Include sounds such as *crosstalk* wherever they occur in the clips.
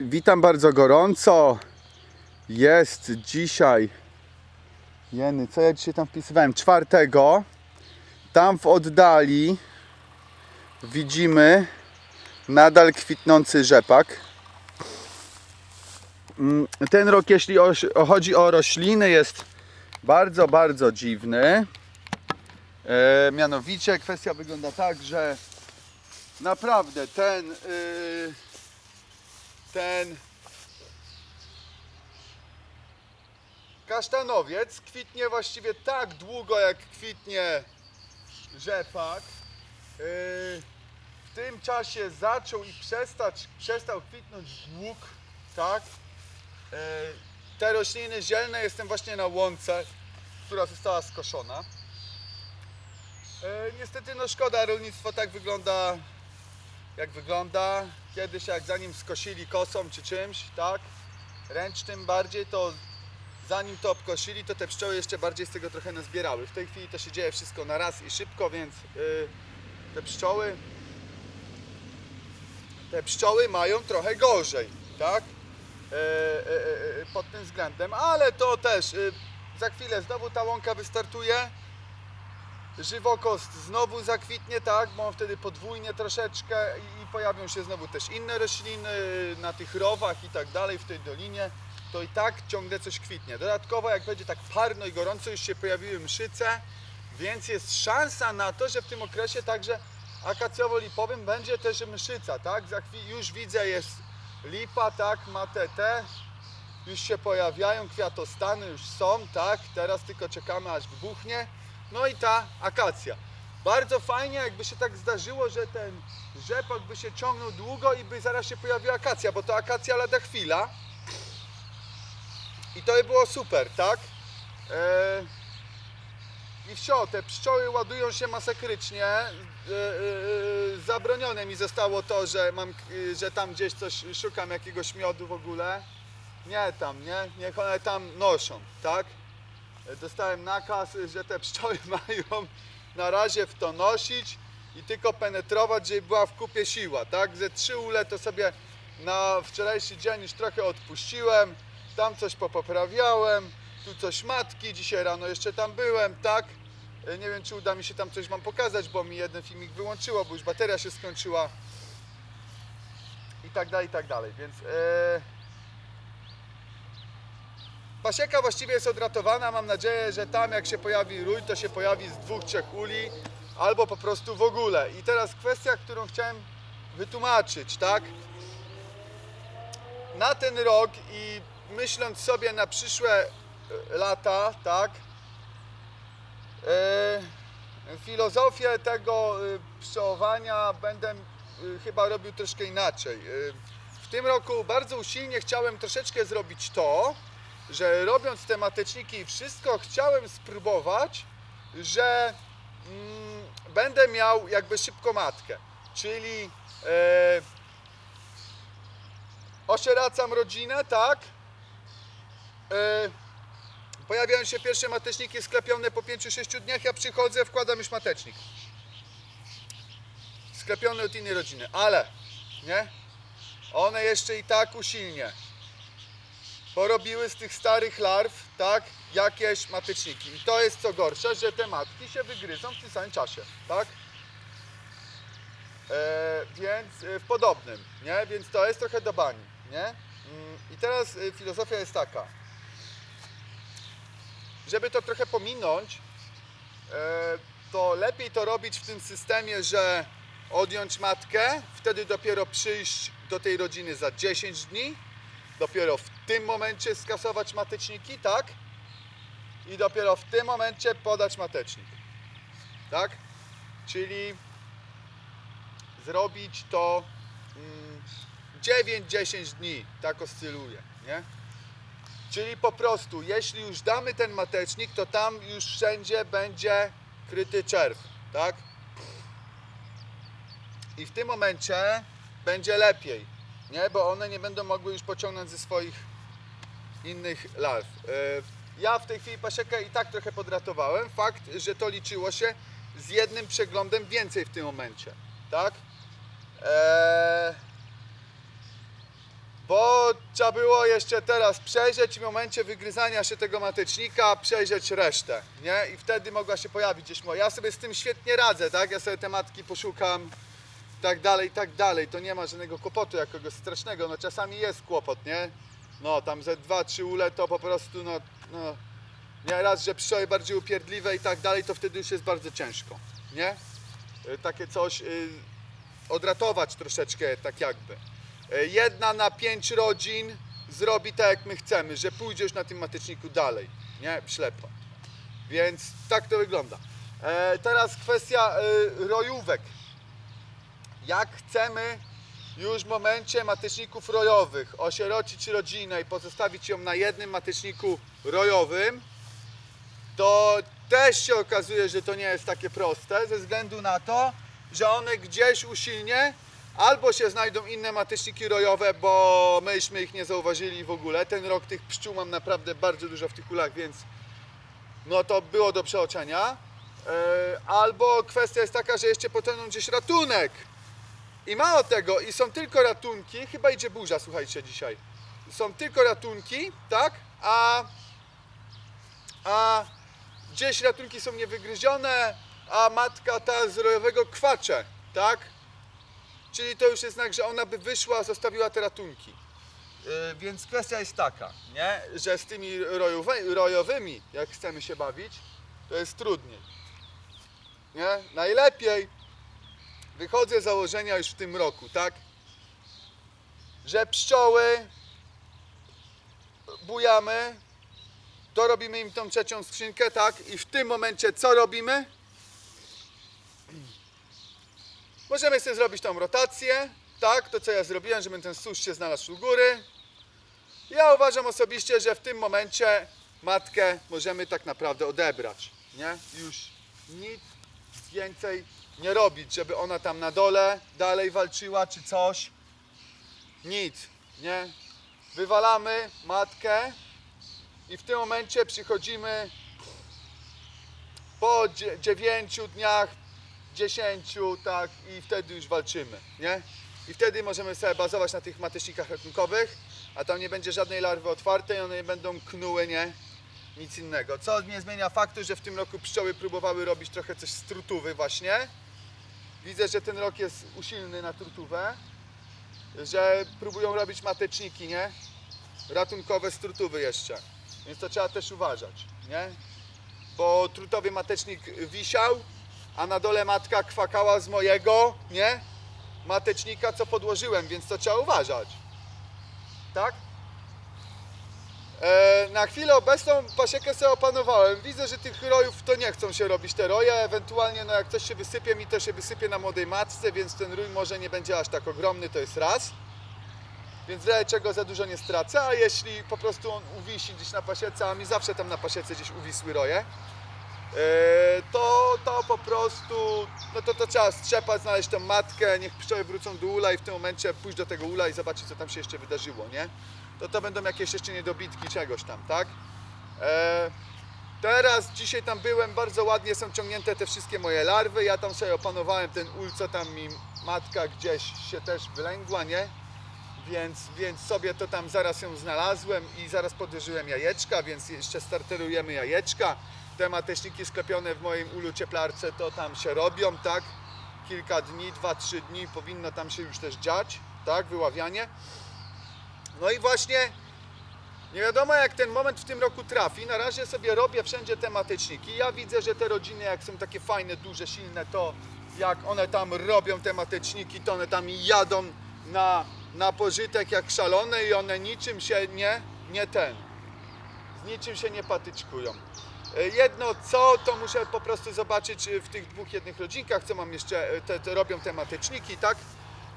Witam bardzo gorąco. Jest dzisiaj. Jeny, co ja dzisiaj tam wpisywałem? Czwartego. Tam w oddali widzimy nadal kwitnący rzepak. Mm, Ten rok, jeśli chodzi o rośliny, jest bardzo, bardzo dziwny. E, mianowicie kwestia wygląda tak, że naprawdę ten yy, ten kasztanowiec kwitnie właściwie tak długo jak kwitnie rzepak. Yy, w tym czasie zaczął i przestać, przestał kwitnąć łuk, tak? Yy, te rośliny zielne jestem właśnie na łące, która została skoszona. Yy, niestety no szkoda, rolnictwo tak wygląda jak wygląda. Kiedyś jak zanim skosili kosą czy czymś, tak, ręcznym bardziej, to zanim to obkosili, to te pszczoły jeszcze bardziej z tego trochę nazbierały. W tej chwili to się dzieje wszystko na raz i szybko, więc yy, te pszczoły te pszczoły mają trochę gorzej, tak? Yy, yy, pod tym względem, ale to też yy, za chwilę znowu ta łąka wystartuje żywokost znowu zakwitnie, tak, bo on wtedy podwójnie troszeczkę i, pojawią się znowu też inne rośliny na tych rowach i tak dalej w tej dolinie, to i tak ciągle coś kwitnie. Dodatkowo jak będzie tak parno i gorąco, już się pojawiły mszyce, więc jest szansa na to, że w tym okresie także akacjowo-lipowym będzie też mszyca, tak, już widzę jest lipa, tak, ma te, te, już się pojawiają, kwiatostany już są, tak, teraz tylko czekamy aż wybuchnie. No i ta akacja. Bardzo fajnie, jakby się tak zdarzyło, że ten rzepak by się ciągnął długo i by zaraz się pojawiła akacja, bo to akacja lada chwila. I to by było super, tak? Eee, I wsio, te pszczoły ładują się masakrycznie. Eee, zabronione mi zostało to, że mam, e, że tam gdzieś coś szukam jakiegoś miodu w ogóle. Nie tam, nie? Niech one tam noszą, tak? Dostałem nakaz, że te pszczoły *laughs* mają na razie w to nosić i tylko penetrować, żeby była w kupie siła, tak? Ze trzy ule to sobie na wczorajszy dzień już trochę odpuściłem, tam coś popoprawiałem, tu coś matki, dzisiaj rano jeszcze tam byłem, tak? Nie wiem, czy uda mi się tam coś Wam pokazać, bo mi jeden filmik wyłączyło, bo już bateria się skończyła i tak dalej, i tak dalej, więc... E, Pasieka właściwie jest odratowana. Mam nadzieję, że tam jak się pojawi rój, to się pojawi z dwóch, trzech uli, albo po prostu w ogóle. I teraz kwestia, którą chciałem wytłumaczyć, tak? Na ten rok i myśląc sobie na przyszłe e, lata, tak? E, filozofię tego pszczołowania będę chyba robił troszkę inaczej. W tym roku bardzo usilnie chciałem troszeczkę zrobić to, że robiąc te mateczniki i wszystko, chciałem spróbować, że mm, będę miał jakby szybko matkę. Czyli e, osieracam rodzinę, tak? E, pojawiają się pierwsze mateczniki sklepione po 5-6 dniach, ja przychodzę, wkładam już matecznik. Sklepiony od innej rodziny, ale nie? One jeszcze i tak usilnie porobiły z tych starych larw, tak, jakieś mateczniki. I to jest co gorsze, że te matki się wygryzą w tym samym czasie, tak? E, więc e, w podobnym, nie? Więc to jest trochę do bani, nie? Mm, I teraz e, filozofia jest taka. Żeby to trochę pominąć, e, to lepiej to robić w tym systemie, że odjąć matkę, wtedy dopiero przyjść do tej rodziny za 10 dni, dopiero w tym momencie skasować mateczniki, tak? I dopiero w tym momencie podać matecznik. Tak? Czyli zrobić to mm, 9-10 dni, tak oscyluje, nie? Czyli po prostu, jeśli już damy ten matecznik, to tam już wszędzie będzie kryty czerw, tak? I w tym momencie będzie lepiej, nie? Bo one nie będą mogły już pociągnąć ze swoich innych larw. E, Ja w tej chwili pasiekę i tak trochę podratowałem. Fakt, że to liczyło się z jednym przeglądem więcej w tym momencie, tak? Eee, Bo trzeba było jeszcze teraz przejrzeć i w momencie wygryzania się tego matecznika przejrzeć resztę, nie? I wtedy mogła się pojawić gdzieś moja. Ja sobie z tym świetnie radzę, tak? Ja sobie te matki poszukam, tak dalej, tak dalej. To nie ma żadnego kłopotu jakiegoś strasznego. No czasami jest kłopot, nie? No tam ze dwa, trzy ule to po prostu, no, no nie raz, że pszczoły bardziej upierdliwe i tak dalej, to wtedy już jest bardzo ciężko, nie? Y, Takie coś y, odratować troszeczkę, tak jakby. Y, Jedna na pięć rodzin zrobi tak, jak my chcemy, że pójdzie już na tym mateczniku dalej, nie? Ślepo. Więc tak to wygląda. E, teraz kwestia y, rojówek. Jak chcemy już w momencie mateczników rojowych osierocić rodzinę i pozostawić ją na jednym mateczniku rojowym, to też się okazuje, że to nie jest takie proste, ze względu na to, że one gdzieś usilnie albo się znajdą inne mateczniki rojowe, bo myśmy ich nie zauważyli w ogóle. Ten rok tych pszczół mam naprawdę bardzo dużo w tych kulach, więc no to było do przeoczenia. E, Albo kwestia jest taka, że jeszcze potoną gdzieś ratunek. I mało tego, i są tylko ratunki, chyba idzie burza, słuchajcie, dzisiaj. Są tylko ratunki, tak? A, a gdzieś ratunki są niewygryzione, a matka ta z rojowego kwacze, tak? Czyli to już jest znak, że ona by wyszła, zostawiła te ratunki. Yy, więc kwestia jest taka, nie? że z tymi rojowe, rojowymi, jak chcemy się bawić, to jest trudniej. Nie? Najlepiej wychodzę z założenia już w tym roku, tak? Że pszczoły bujamy, dorobimy im tą trzecią skrzynkę, tak? I w tym momencie co robimy? Możemy sobie zrobić tą rotację, tak? To co ja zrobiłem, żeby ten susz się znalazł u góry. Ja uważam osobiście, że w tym momencie matkę możemy tak naprawdę odebrać, nie? Już nic więcej nie robić, żeby ona tam na dole dalej walczyła czy coś. Nic, nie? Wywalamy matkę i w tym momencie przychodzimy po 9 dniach, 10, tak, i wtedy już walczymy, nie? I wtedy możemy sobie bazować na tych matecznikach ratunkowych, a tam nie będzie żadnej larwy otwartej, one nie będą knuły, nie? Nic innego. Co nie zmienia faktu, że w tym roku pszczoły próbowały robić trochę coś z trutówy właśnie. Widzę, że ten rok jest usilny na trutówę, że próbują robić mateczniki, nie? Ratunkowe z trutówy jeszcze. Więc to trzeba też uważać, nie? Bo trutowy matecznik wisiał, a na dole matka kwakała z mojego, nie? Matecznika, co podłożyłem, więc to trzeba uważać. Tak? E, na chwilę obecną pasiekę sobie opanowałem. Widzę, że tych rojów to nie chcą się robić te roje. Ewentualnie, no jak coś się wysypie, mi to się wysypie na młodej matce, więc ten rój może nie będzie aż tak ogromny, to jest raz. Więc czego za dużo nie stracę, a jeśli po prostu on uwisi gdzieś na pasiece, a mi zawsze tam na pasiece gdzieś uwisły roje, e, to, to po prostu, no to, to trzeba strzepać, znaleźć tą matkę, niech pszczoły wrócą do ula i w tym momencie pójść do tego ula i zobaczyć, co tam się jeszcze wydarzyło, nie? To to będą jakieś jeszcze niedobitki czegoś tam, tak? E, teraz, dzisiaj tam byłem, bardzo ładnie są ciągnięte te wszystkie moje larwy, ja tam sobie opanowałem ten ul, co tam mi matka gdzieś się też wylęgła, nie? Więc, więc sobie to tam zaraz ją znalazłem i zaraz podejrzyłem jajeczka, więc jeszcze starterujemy jajeczka. Te mateczniki sklepione w moim ulu cieplarce to tam się robią, tak? Kilka dni, dwa, trzy dni powinno tam się już też dziać, tak? Wyławianie. No i właśnie nie wiadomo jak ten moment w tym roku trafi. Na razie sobie robię wszędzie te mateczniki. Ja widzę, że te rodziny jak są takie fajne, duże, silne, to jak one tam robią te mateczniki, to one tam jadą na, na pożytek jak szalone i one niczym się nie, nie ten, z niczym się nie patyczkują. E, Jedno co, to muszę po prostu zobaczyć e, w tych dwóch jednych rodzinkach, co mam jeszcze, e, te, te robią te mateczniki, tak?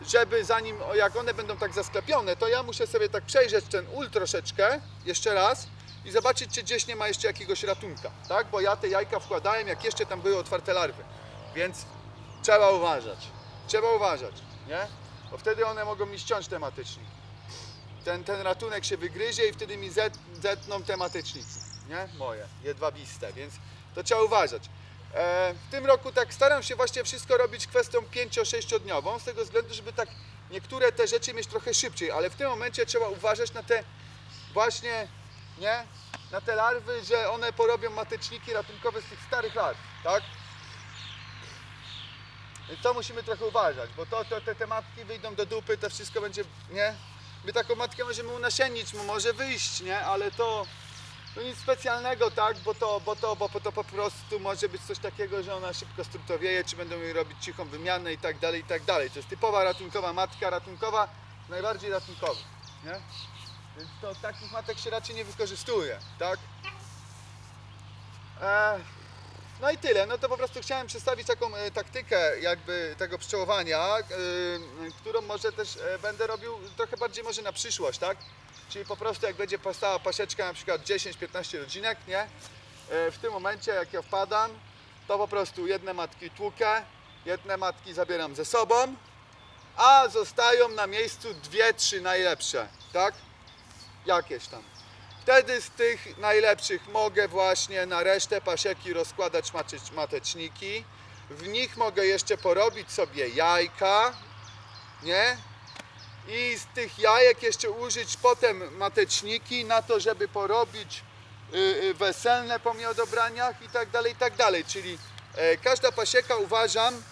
Żeby zanim, jak one będą tak zasklepione, to ja muszę sobie tak przejrzeć ten ul troszeczkę, jeszcze raz i zobaczyć, czy gdzieś nie ma jeszcze jakiegoś ratunka, tak? Bo ja te jajka wkładałem, jak jeszcze tam były otwarte larwy, więc trzeba uważać, trzeba uważać, nie? Bo wtedy one mogą mi ściąć te mateczniki. Ten, ten ratunek się wygryzie i wtedy mi zet, zetną te nie? Moje, jedwabiste, więc to trzeba uważać. E, w tym roku tak staram się właśnie wszystko robić kwestią 5-6 dniową, z tego względu, żeby tak niektóre te rzeczy mieć trochę szybciej, ale w tym momencie trzeba uważać na te właśnie, nie? Na te larwy, że one porobią mateczniki ratunkowe z tych starych larw, tak? Więc to musimy trochę uważać, bo to, to te, te matki wyjdą do dupy, to wszystko będzie, nie? My taką matkę możemy unasiennić, mu może wyjść, nie? Ale to, to nic specjalnego, tak? Bo to, bo, to, bo to po prostu może być coś takiego, że ona szybko struktowieje, czy będą jej robić cichą wymianę i tak dalej, i tak dalej. To jest typowa ratunkowa matka, ratunkowa, najbardziej ratunkowa, nie? Więc to takich matek się raczej nie wykorzystuje, tak? E, no i tyle. No to po prostu chciałem przedstawić taką e, taktykę jakby tego pszczołowania, e, którą może też e, będę robił trochę bardziej może na przyszłość, tak? Czyli po prostu jak będzie powstała pasieczka na przykład 10-15 rodzinek, nie? E, w tym momencie jak ja wpadam, to po prostu jedne matki tłukę, jedne matki zabieram ze sobą, a zostają na miejscu dwie, trzy najlepsze, tak? Jakieś tam. Wtedy z tych najlepszych mogę właśnie na resztę pasieki rozkładać mateczniki. W nich mogę jeszcze porobić sobie jajka, nie? I z tych jajek jeszcze użyć potem mateczniki na to, żeby porobić y, y, weselne po miodobraniach i tak dalej, i tak dalej. Czyli e, każda pasieka uważam,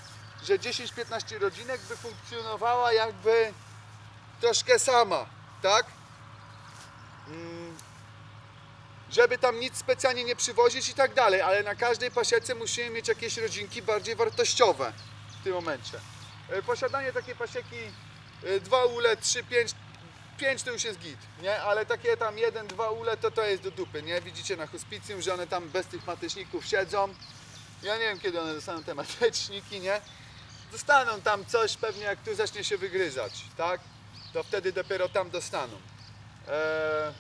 że 10-15 rodzinek by funkcjonowała jakby troszkę sama, tak? Mm, żeby tam nic specjalnie nie przywozić i tak dalej, ale na każdej pasiece musimy mieć jakieś rodzinki bardziej wartościowe w tym momencie. E, Posiadanie takiej pasieki 2 ule, 3, 5, 5 to już jest git, nie? Ale takie tam 1, 2 ule to to jest do dupy, nie? Widzicie na hospicjum, że one tam bez tych mateczników siedzą. Ja nie wiem kiedy one dostaną te *laughs* mateczniki, nie? Dostaną tam coś pewnie jak tu zacznie się wygryzać, tak? To wtedy dopiero tam dostaną. Eee,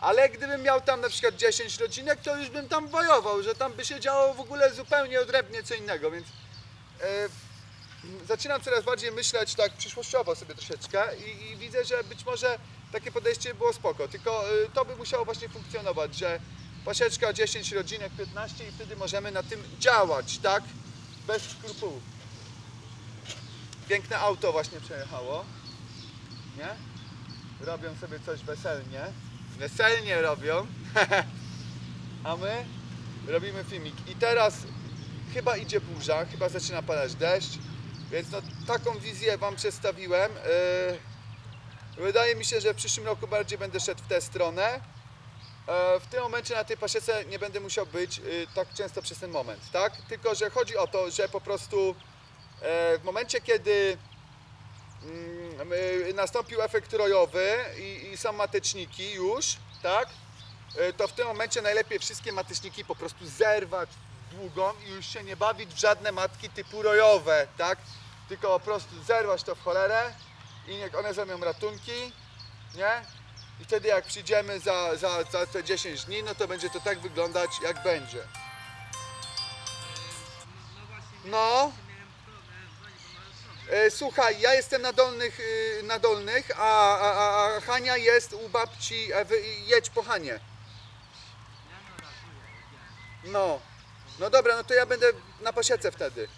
ale gdybym miał tam na przykład 10 rodzinek, to już bym tam wojował, że tam by się działo w ogóle zupełnie odrębnie co innego, więc e, zaczynam coraz bardziej myśleć tak przyszłościowo sobie troszeczkę i, i widzę, że być może takie podejście było spoko, tylko e, to by musiało właśnie funkcjonować, że pasieczka 10 rodzinek, 15 i wtedy możemy na tym działać, tak? Bez skrupułów. Piękne auto właśnie przejechało, nie? Robią sobie coś weselnie. Weselnie robią. *laughs* A my robimy filmik. I teraz chyba idzie burza, chyba zaczyna padać deszcz. Więc no, taką wizję Wam przedstawiłem. Yy, Wydaje mi się, że w przyszłym roku bardziej będę szedł w tę stronę. E, W tym momencie na tej pasiece nie będę musiał być y, tak często przez ten moment, tak? Tylko, że chodzi o to, że po prostu e, w momencie, kiedy mm, nastąpił efekt rojowy i, są mateczniki już, tak? To w tym momencie najlepiej wszystkie mateczniki po prostu zerwać długą i już się nie bawić w żadne matki typu rojowe, tak? Tylko po prostu zerwać to w cholerę i niech one zajmą ratunki, nie? I wtedy jak przyjdziemy za, za, za te 10 dni, no to będzie to tak wyglądać jak będzie. No. E, Słuchaj, ja jestem na dolnych, y, na dolnych a, a, a- a Hania jest u babci, jedź po Hanie. No. No, dobra, no to ja będę na pasiece wtedy.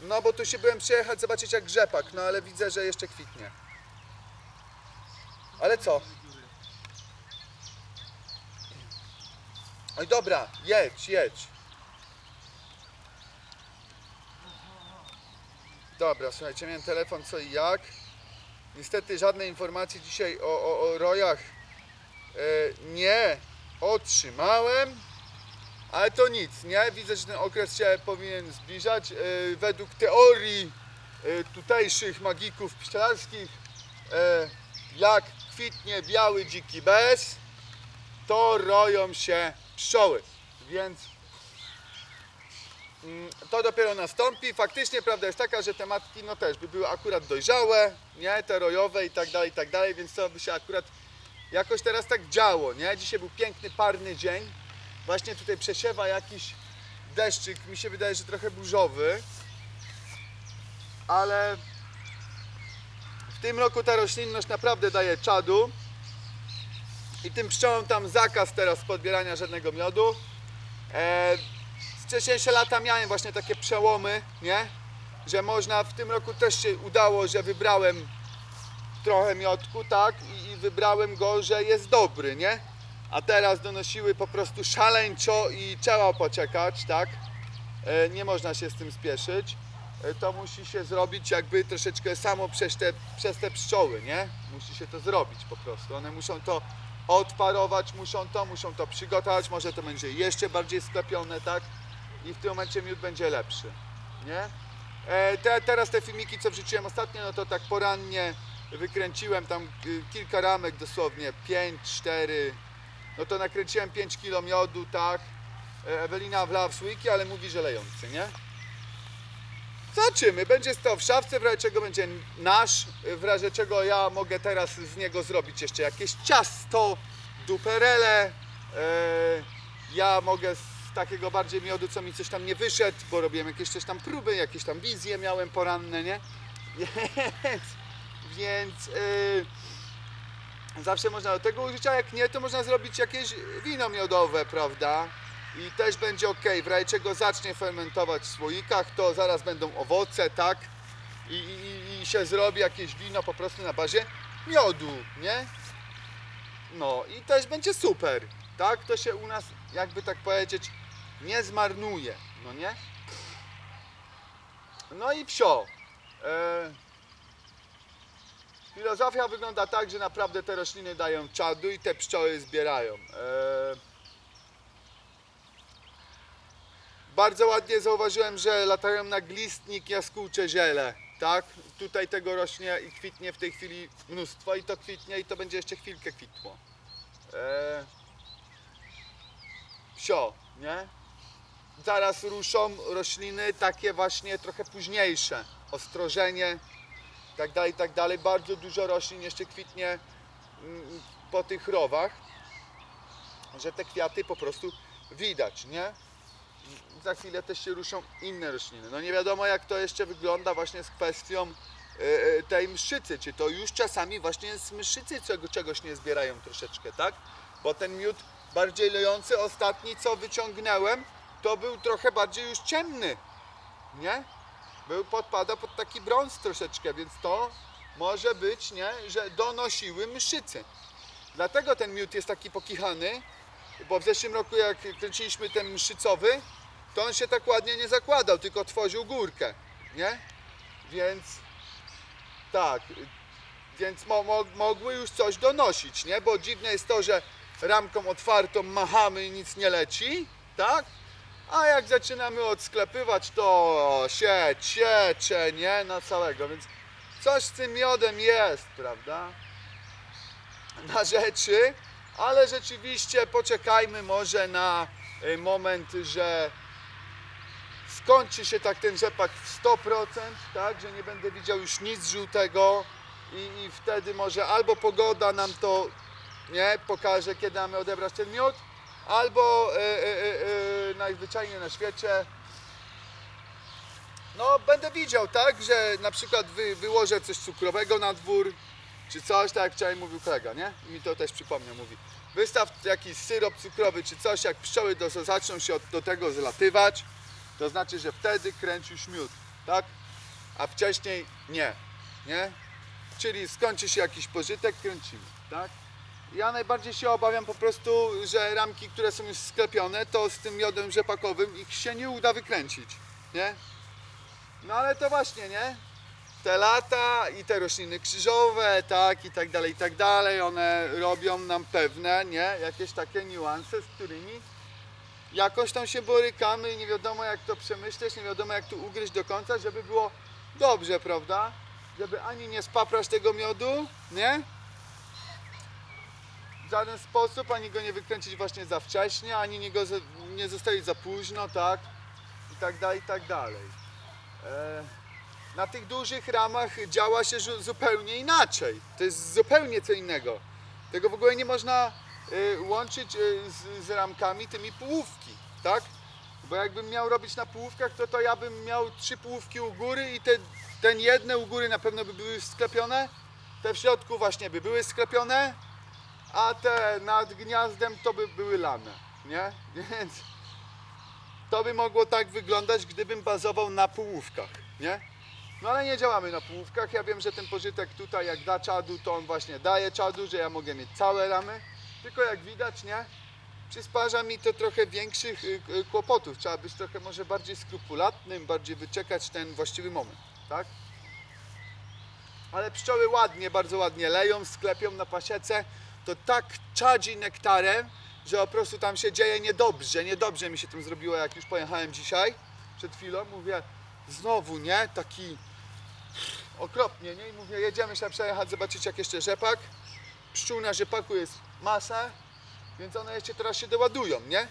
No bo tu się byłem przyjechać zobaczyć jak grzepak, no ale widzę, że jeszcze kwitnie. Ale co? Oj dobra, jedź, jedź. Dobra, słuchajcie, miałem telefon co i jak. Niestety żadnej informacji dzisiaj o, o, o rojach e, nie otrzymałem. Ale to nic, nie? Widzę, że ten okres się powinien zbliżać. E, Według teorii e, tutejszych magików pszczelarskich, e, jak kwitnie biały dziki bez, to roją się pszczoły. Więc mm, to dopiero nastąpi. Faktycznie prawda jest taka, że te matki no też by były akurat dojrzałe, nie? Te rojowe i tak dalej, i tak dalej, więc to by się akurat jakoś teraz tak działo, nie? Dzisiaj był piękny, parny dzień. Właśnie tutaj przesiewa jakiś deszczyk, mi się wydaje, że trochę burzowy. Ale w tym roku ta roślinność naprawdę daje czadu. I tym pszczołom tam zakaz teraz podbierania żadnego miodu. E, wcześniejsze lata miałem właśnie takie przełomy, nie? że można, w tym roku też się udało, że wybrałem trochę miodku, tak, i, i wybrałem go, że jest dobry, nie? A teraz donosiły po prostu szaleńczo i trzeba poczekać, tak? E, nie można się z tym spieszyć. E, to musi się zrobić jakby troszeczkę samo przez te, przez te pszczoły, nie? Musi się to zrobić po prostu. One muszą to odparować, muszą to, muszą to przygotować, może to będzie jeszcze bardziej sklepione, tak? I w tym momencie miód będzie lepszy, nie? E, te, teraz te filmiki, co wrzuciłem ostatnio, no to tak porannie wykręciłem tam y, kilka ramek dosłownie, 5, 4, no to nakręciłem 5 kg miodu, tak? E, Ewelina wlała w słoiki, ale mówi, że lejący, nie? Zobaczymy, będzie stał w szafce, w razie czego będzie nasz, w razie czego ja mogę teraz z niego zrobić jeszcze jakieś ciasto, duperele. E, ja mogę z takiego bardziej miodu, co mi coś tam nie wyszedł, bo robiłem jakieś też tam próby, jakieś tam wizje miałem poranne, nie? *laughs* Więc, więc e, zawsze można do tego użyć, a jak nie, to można zrobić jakieś wino miodowe, prawda? I też będzie ok, w razie czego zacznie fermentować w słoikach, to zaraz będą owoce, tak? I, i, I się zrobi jakieś wino po prostu na bazie miodu, nie? No i też będzie super, tak? To się u nas, jakby tak powiedzieć, nie zmarnuje, no nie? No i wsio. E, filozofia wygląda tak, że naprawdę te rośliny dają czadu i te pszczoły zbierają. E, Bardzo ładnie zauważyłem, że latają na glistnik jaskółcze ziele. Tak? Tutaj tego rośnie i kwitnie w tej chwili mnóstwo i to kwitnie i to będzie jeszcze chwilkę kwitło. Eee... Psio, nie? Zaraz ruszą rośliny takie właśnie trochę późniejsze. Ostrożenie, tak dalej, tak dalej. Bardzo dużo roślin jeszcze kwitnie mm, po tych rowach, że te kwiaty po prostu widać, nie? za chwilę też się ruszą inne rośliny. No nie wiadomo jak to jeszcze wygląda właśnie z kwestią e, e, tej mszycy. Czy to już czasami właśnie z mszycy czego, czegoś nie zbierają troszeczkę, tak? Bo ten miód bardziej lejący, ostatni co wyciągnąłem, to był trochę bardziej już ciemny, nie? Był, podpada pod taki brąz troszeczkę, więc to może być, nie? Że donosiły mszycy. Dlatego ten miód jest taki pokichany, bo w zeszłym roku jak kręciliśmy ten mszycowy, to on się tak ładnie nie zakładał, tylko tworzył górkę, nie? Więc tak, więc mo, mo, mogły już coś donosić, nie? Bo dziwne jest to, że ramką otwartą machamy i nic nie leci, tak? A jak zaczynamy odsklepywać, to się ciecze, nie? Na całego, więc coś z tym miodem jest, prawda? Na rzeczy, ale rzeczywiście poczekajmy może na y, moment, że skończy się tak ten rzepak w 100%, tak, że nie będę widział już nic żółtego i, i wtedy może albo pogoda nam to nie pokaże, kiedy mamy odebrać ten miód, albo e, najzwyczajniej na świecie no będę widział, tak, że na przykład wy, wyłożę coś cukrowego na dwór, czy coś, tak jak wczoraj mówił kolega, nie? I mi to też przypomniał, mówi wystaw jakiś syrop cukrowy czy coś, jak pszczoły do, zaczną się od, do tego zlatywać, to znaczy, że wtedy kręcisz miód, tak? A wcześniej nie, nie? Czyli skończy się jakiś pożytek, kręcimy, tak? Ja najbardziej się obawiam po prostu, że ramki, które są już sklepione, to z tym miodem rzepakowym ich się nie uda wykręcić, nie? No ale to właśnie, nie? Te lata i te rośliny krzyżowe, tak, i tak dalej, i tak dalej, one robią nam pewne, nie? Jakieś takie niuanse, z którymi jakoś tam się borykamy i nie wiadomo jak to przemyśleć, nie wiadomo jak to ugryźć do końca, żeby było dobrze, prawda? Żeby ani nie spaprać tego miodu, nie? W żaden sposób, ani go nie wykręcić właśnie za wcześnie, ani nie go nie zostawić za późno, tak? I tak dalej, i tak dalej. E, na tych dużych ramach działa się zupełnie inaczej. To jest zupełnie co innego. Tego w ogóle nie można y, łączyć y, z, z ramkami tymi połówki, tak? Bo jakbym miał robić na połówkach, to, to ja bym miał trzy połówki u góry i te, ten jedne u góry na pewno by były sklepione, te w środku właśnie by były sklepione, a te nad gniazdem to by były lane, nie? *laughs* Więc to by mogło tak wyglądać, gdybym bazował na połówkach, nie? No ale nie działamy na połówkach. Ja wiem, że ten pożytek tutaj jak da czadu, to on właśnie daje czadu, że ja mogę mieć całe ramy. Tylko jak widać, nie? Przysparza mi to trochę większych y, y, kłopotów. Trzeba być trochę może bardziej skrupulatnym, bardziej wyczekać ten właściwy moment, tak? Ale pszczoły ładnie, bardzo ładnie leją, sklepią na pasiece. To tak czadzi nektarem, że po prostu tam się dzieje niedobrze. Niedobrze mi się tym zrobiło, jak już pojechałem dzisiaj. Przed chwilą mówię, znowu, nie? Taki okropnie, nie? I mówię, jedziemy się przejechać, zobaczyć jak jeszcze rzepak. Pszczół na rzepaku jest masa, więc one jeszcze teraz się doładują, nie?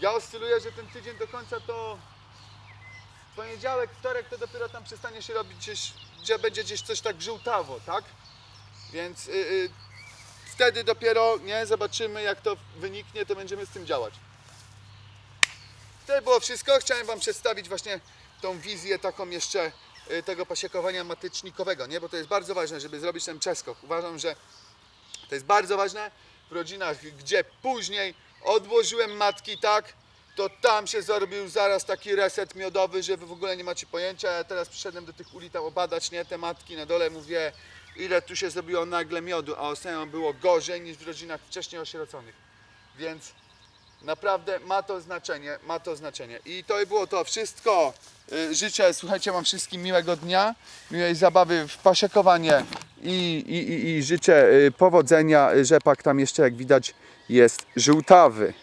Ja oscyluję, że ten tydzień do końca to poniedziałek, wtorek to dopiero tam przestanie się robić gdzieś, gdzie będzie gdzieś coś tak żółtawo, tak? Więc y, y, wtedy dopiero, nie, zobaczymy jak to wyniknie, to będziemy z tym działać. To było wszystko. Chciałem Wam przedstawić właśnie tą wizję taką jeszcze y, tego pasiekowania matycznikowego, nie? Bo to jest bardzo ważne, żeby zrobić ten przeskok. Uważam, że to jest bardzo ważne w rodzinach, gdzie później odłożyłem matki, tak? To tam się zrobił zaraz taki reset miodowy, że wy w ogóle nie macie pojęcia. Ja teraz przyszedłem do tych uli tam obadać, nie? Te matki na dole mówię, ile tu się zrobiło nagle miodu, a ostatnio było gorzej niż w rodzinach wcześniej osieroconych. Więc naprawdę ma to znaczenie, ma to znaczenie. I to było to wszystko. Y, Życzę, słuchajcie, wam wszystkim miłego dnia, miłej zabawy w pasiekowanie i, i, i, i życzę y, powodzenia. Rzepak tam jeszcze, jak widać, jest żółtawy.